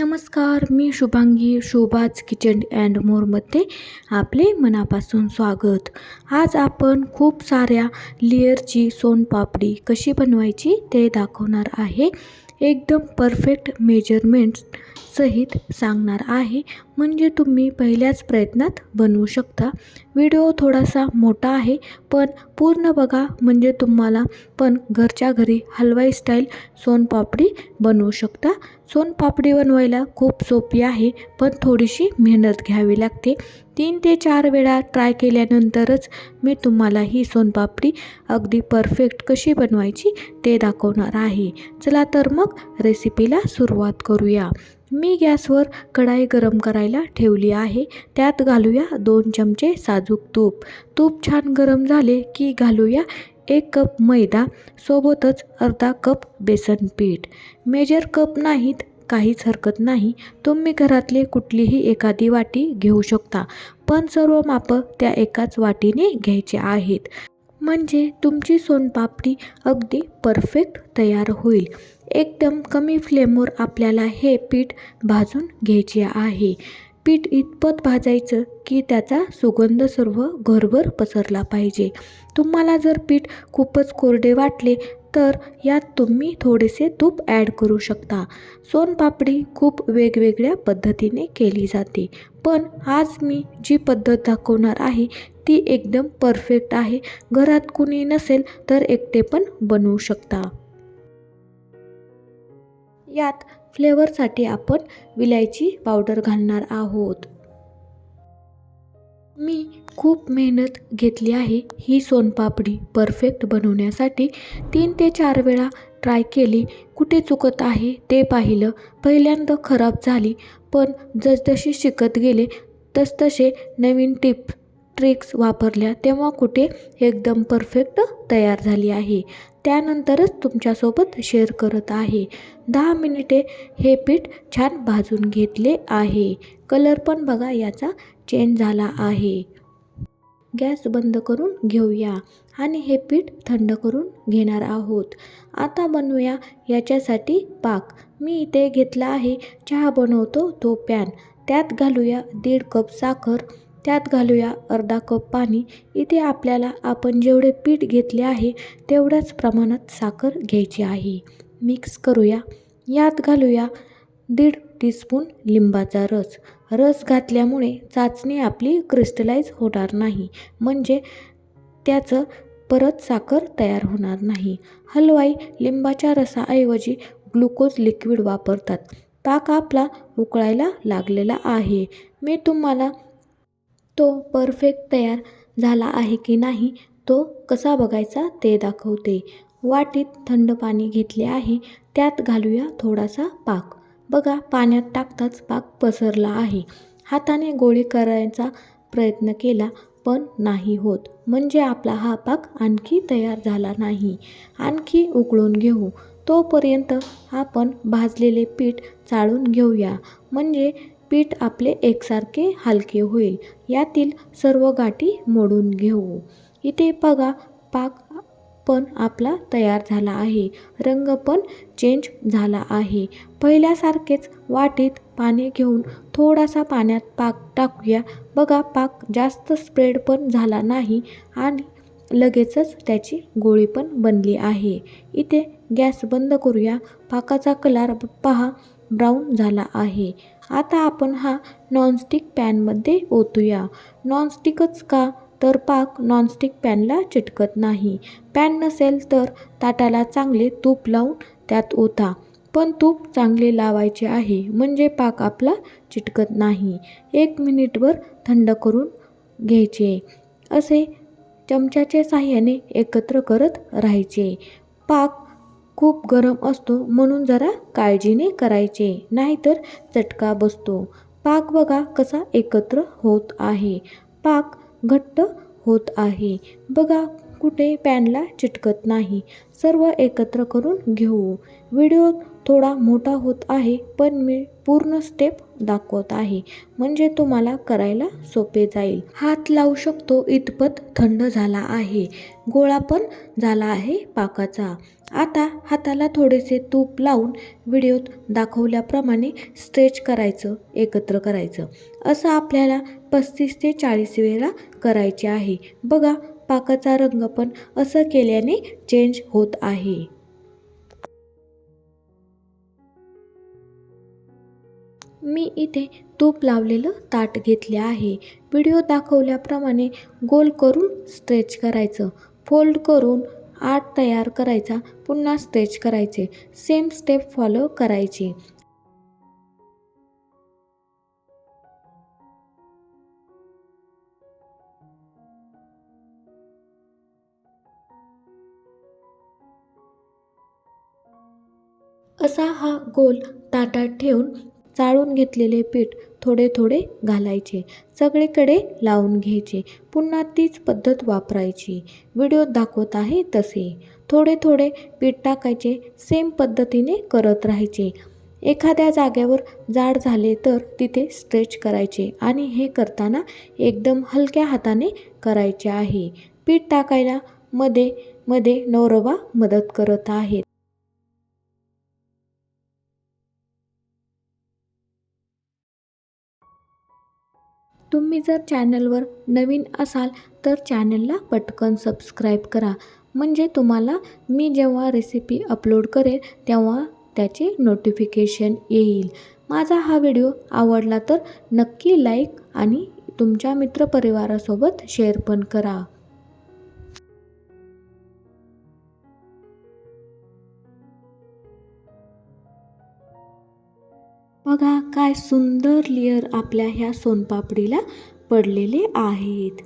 नमस्कार मी Shubhangi Shobha's kitchen and मोरमध्ये आपले मनापासून स्वागत. आज आपण खूप साऱ्या लेअरची सोनपापडी कशी बनवायची ते दाखवणार आहे. एकदम परफेक्ट मेजरमेंट सहित सांगणार आहे. म्हणजे तुम्ही पहिल्याच प्रयत्नात बनवू शकता. व्हिडिओ थोडासा मोठा आहे पण पूर्ण बघा म्हणजे तुम्हाला पण घरच्या घरी हलवाई स्टाईल सोनपापडी बनवू शकता. सोनपापडी बनवायला खूप सोपी आहे पण थोडीशी मेहनत घ्यावी लागते. तीन ते चार वेळा ट्राय केल्यानंतरच मी तुम्हाला ही सोनपापडी अगदी परफेक्ट कशी बनवायची ते दाखवणार आहे. चला तर मग रेसिपीला सुरुवात करूया. मी गॅसवर कढाई गरम करायला ठेवली आहे. त्यात घालूया दोन चमचे साजूक तूप. तूप छान गरम झाले की घालूया एक कप मैदा सोबतच अर्धा कप बेसन पीठ. मेजर कप नाहीत काहीच हरकत नाही. तुम्ही घरातली कुठलीही एखादी वाटी घेऊ शकता पण सर्व मापं त्या एकाच वाटीने घ्यायचे आहेत. म्हणजे तुमची सोनपापडी अगदी परफेक्ट तयार होईल. एकदम कमी फ्लेमवर आपल्याला हे पीठ भाजून घ्यायचे आहे. पीठ इतपत भाजायचं की त्याचा सुगंध सर्व घरभर पसरला पाहिजे. तुम्हाला जर पीठ खूपच कोरडे वाटले तर यात तुम्ही थोडेसे तूप ॲड करू शकता. सोनपापडी खूप वेगवेगळ्या पद्धतीने केली जाते. पण आज मी जी पद्धत दाखवणार आहे ती एकदम परफेक्ट आहे. घरात कुणी नसेल तर एकटे पण बनवू शकता. यात फ्लेवरसाठी आपण विलायची पावडर घालणार आहोत. मी खूप मेहनत घेतली आहे ही सोनपापडी परफेक्ट बनवण्यासाठी. तीन ते चार वेळा ट्राय केली कुठे चुकत आहे ते पाहिलं पहिल्यांदा खराब झाली पण जसजशी शिकत गेले तसतसे नवीन टिप ट्रिक्स वापरल्या तेव्हा कुठे एकदम परफेक्ट तयार झाली आहे. त्यानंतरच तुमच्यासोबत शेअर करत आहे. दहा मिनिटे हे पीठ छान भाजून घेतले आहे. कलर पण बघा याचा चेंज झाला आहे. गॅस बंद करून घेऊया आणि हे पीठ थंड करून घेणार आहोत. आता बनवूया याच्यासाठी पाक. मी इथे घेतला आहे चहा बनवतो तो पॅन त्यात घालूया दीड कप साखर. त्यात घालूया अर्धा कप पाणी. इथे आपल्याला आपण जेवढे पीठ घेतले आहे तेवढ्याच प्रमाणात साखर घ्यायची आहे. मिक्स करूया. यात घालूया दीड टीस्पून लिंबाचा रस. रस घातल्यामुळे चाचणी आपली क्रिस्टलाइज होणार नाही. म्हणजे त्याचं परत साखर तयार होणार नाही. हलवाई लिंबाच्या रसाऐवजी ग्लुकोज लिक्विड वापरतात. पाक आपला उकळायला लागलेला आहे. मी तुम्हाला तो परफेक्ट तयार झाला आहे की नाही तो कसा बघायचा ते दाखवते. वाटीत थंड पाणी घेतले आहे त्यात घालूया थोडासा पाक. बघा पाण्यात टाकताच पाक पसरला आहे. हाताने गोळी करायचा प्रयत्न केला पण नाही होत. म्हणजे आपला हा पाक आणखी तयार झाला नाही. आणखी उकळून घेऊ. तोपर्यंत आपण भाजलेले पीठ चाळून घेऊया. म्हणजे पीठ आपले एकसारखे हलके होईल. यातील सर्व गाठी मोडून घेऊ. इथे बघा पाक पण आपला तयार झाला आहे. रंग पण चेंज झाला आहे. पहिल्यासारखेच वाटीत पाणी घेऊन थोडासा पाण्यात पाक टाकूया. बघा पाक जास्त स्प्रेड पण झाला नाही आणि लगेचच त्याची गोळी पण बनली आहे. इथे गॅस बंद करूया. पाकाचा कलर पहा ब्राऊन झाला आहे. आता आपण हा नॉनस्टिक पॅनमध्ये ओतूया. नॉनस्टिकच का? तर पाक नॉनस्टिक पॅनला चिटकत नाही. पॅन नसेल तर ताटाला चांगले तूप लावून त्यात ओता. पण तूप चांगले लावायचे आहे म्हणजे पाक आपला चिटकत नाही. एक मिनिटभर थंड करून घ्यायचे. असे चमच्याच्या साह्याने एकत्र करत राहायचे. पाक खूप गरम असतो म्हणून जरा काळजीने करायचे. नाहीतर चटका बसतो. पाक बघा कसा एकत्र होत आहे. पाक घट्ट होत आहे. बघा कुठे पॅनला चिटकत नाही. सर्व एकत्र करून घेऊ. व्हिडिओ थोडा मोठा होत आहे पण मी पूर्ण स्टेप दाखवत आहे. म्हणजे तुम्हाला करायला सोपे जाईल. हात लावू शकतो इतपत थंड झाला आहे. गोळा पण झाला आहे पाकाचा. आता हाताला थोडेसे तूप लावून व्हिडिओत दाखवल्याप्रमाणे स्ट्रेच करायचं एकत्र करायचं. असं आपल्याला पस्तीस ते चाळीस वेळा करायचे आहे. बघा पाकाचा रंग पण असं केल्याने चेंज होत आहे. मी इथे तूप लावलेलं ताट घेतले आहे. व्हिडिओ दाखवल्याप्रमाणे गोल करून स्ट्रेच करायचं. फोल्ड करून आठ तयार करायचा. पुन्हा स्ट्रेच करायचे. सेम स्टेप फॉलो करायची. असा हा गोल ताटात ठेवून चाळून घेतलेले पीठ थोडे थोडे घालायचे. सगळीकडे लावून घ्यायचे. पुन्हा तीच पद्धत वापरायची. व्हिडिओ दाखवत आहे तसे. थोडे थोडे पीठ टाकायचे. सेम पद्धतीने करत राहायचे. एखाद्या जाग्यावर जाड झाले तर तिथे स्ट्रेच करायचे आणि हे करताना एकदम हलक्या हाताने करायचे आहे. पीठ टाकायला मध्ये मध्ये नवरवा मदत करत आहेत. तुम्ही जर चॅनलवर नवीन असाल तर चॅनलला पटकन सबस्क्राईब करा. म्हणजे तुम्हाला मी जेव्हा रेसिपी अपलोड करेल तेव्हा त्याचे नोटिफिकेशन येईल. माझा हा व्हिडिओ आवडला तर नक्की लाईक आणि तुमच्या मित्रपरिवारासोबत शेअर पण करा. बघा काय सुंदर लेअर आपल्या ह्या सोनपापडीला पडलेले आहेत.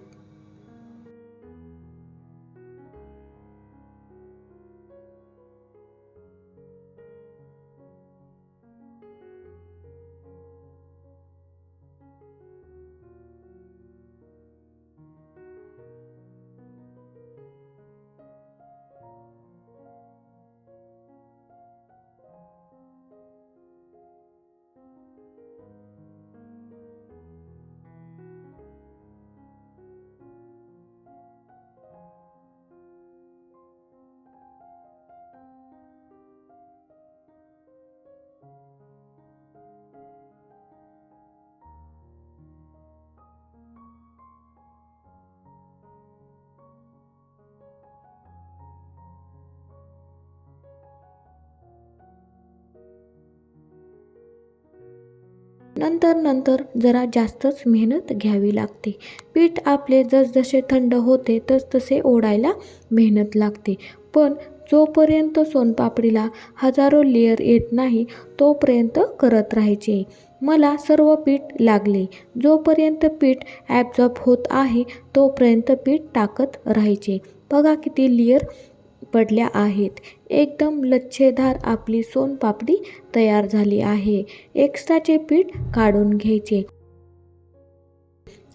नंतर नंतर जरा जास्तच मेहनत घ्यावी लागते. पीठ आपले जसजसे थंड होते तस तसे ओढायला मेहनत लागते. पण जोपर्यंत सोनपापडीला हजारो लेअर येत नाही तोपर्यंत करत राहायचे. मला सर्व पीठ लागले. जोपर्यंत पीठ ॲब्झॉर्ब होत आहे तोपर्यंत पीठ टाकत राहायचे. बघा किती लेअर पडल्या आहेत. एकदम लच्छेदार आपली सोनपापडी तयार झाली आहे. एक्स्ट्राचे पीठ काढून घ्यायचे.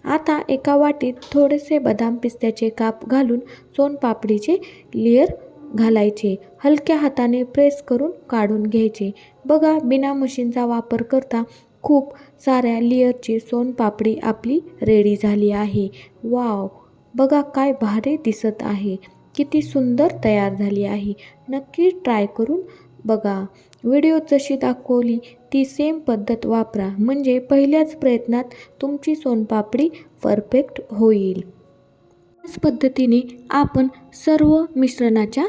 आता एका वाटीत थोडेसे बदाम पिस्त्याचे काप घालून सोनपापडीचे लेअर घालायचे. हलक्या हाताने प्रेस करून काढून घ्यायचे. बघा बिना मशीनचा वापर करता खूप साऱ्या लेअरची सोनपापडी आपली रेडी झाली आहे. वाव बघा काय भारी दिसत आहे. किती सुंदर तयार झाली आहे. नक्की ट्राय करून बघा. व्हिडिओ जशी दाखवली ती सेम पद्धत वापरा. म्हणजे पहिल्याच प्रयत्नात तुमची सोनपापडी परफेक्ट होईल. त्याच पद्धतीने आपण सर्व मिश्रणाच्या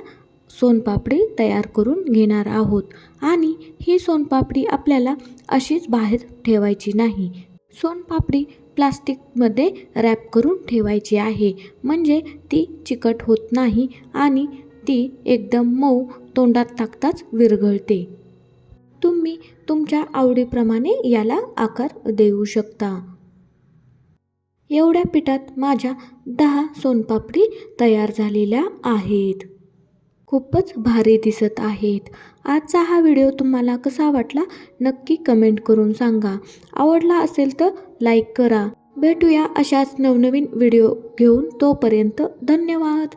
सोनपापडी तयार करून घेणार आहोत. आणि ही सोनपापडी आपल्याला अशीच बाहेर ठेवायची नाही. सोनपापडी प्लास्टिकमध्ये रॅप करून ठेवायची आहे. म्हणजे ती चिकट होत नाही आणि ती एकदम मऊ तोंडात टाकताच विरघळते. तुम्ही तुमच्या आवडीप्रमाणे याला आकार देऊ शकता. एवढ्या पिठात माझ्या दहा सोनपापडी तयार झालेल्या आहेत. खूपच भारी दिसत आहेत. आजचा हा व्हिडिओ तुम्हाला कसा वाटला नक्की कमेंट करून सांगा. आवडला असेल तर लाईक करा. भेटूया अशाच नवनवीन व्हिडिओ घेऊन तोपर्यंत धन्यवाद.